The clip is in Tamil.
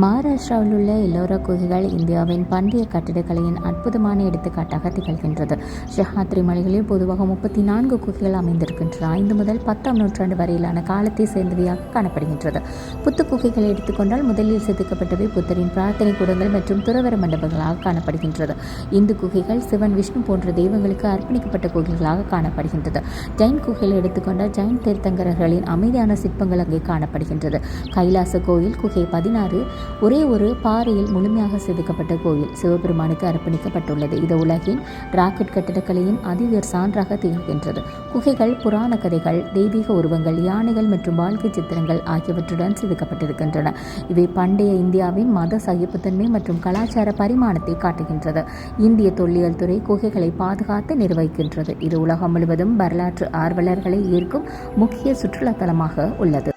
மகாராஷ்டிராவில் உள்ள எல்லோரா குகைகள் இந்தியாவின் பண்டைய கட்டிடக்கலையின் அற்புதமான எடுத்துக்காட்டாக திகழ்கின்றது. ஷஹாத்ரி மலைகளில் பொதுவாக முப்பத்தி நான்கு குகைகள் அமைந்திருக்கின்றன. ஐந்து முதல் பத்தாம் நூற்றாண்டு வரையிலான காலத்தை சேர்ந்தவையாக காணப்படுகின்றது. புத்து குகைகளை எடுத்துக்கொண்டால் முதலில் செதுக்கப்பட்டவை புத்தரின் பிரார்த்தனை கூடங்கள் மற்றும் துறவர மண்டபங்களாக காணப்படுகின்றது. இந்து குகைகள் சிவன் விஷ்ணு போன்ற தெய்வங்களுக்கு அர்ப்பணிக்கப்பட்ட குகைகளாக காணப்படுகின்றது. ஜெயின் குகைகளை எடுத்துக்கொண்டால் ஜெயின் தீர்த்தங்கரர்களின் அமைதியான சிற்பங்கள் அங்கே காணப்படுகின்றது. கைலாச கோயில் குகை பதினாறு ஒரே ஒரு பாறையில் முழுமையாக செதுக்கப்பட்ட கோயில் சிவபெருமானுக்கு அர்ப்பணிக்கப்பட்டுள்ளது. இது உலகின் ராக்கெட் கட்டிடக்கலையின் அதிதர் சான்றாக திகழ்கின்றது. குகைகள் புராண கதைகள் தெய்வீக உருவங்கள் யானைகள் மற்றும் வாழ்க்கை சித்திரங்கள் ஆகியவற்றுடன் செதுக்கப்பட்டிருக்கின்றன. இவை பண்டைய இந்தியாவின் மத சகிப்புத்தன்மை மற்றும் கலாச்சார பரிமாணத்தை காட்டுகின்றது. இந்திய தொல்லியல் துறை குகைகளை பாதுகாத்து நிர்வகிக்கின்றது. இது உலகம் முழுவதும் வரலாற்று ஆர்வலர்களை ஈர்க்கும் முக்கிய சுற்றுலா தலமாக உள்ளது.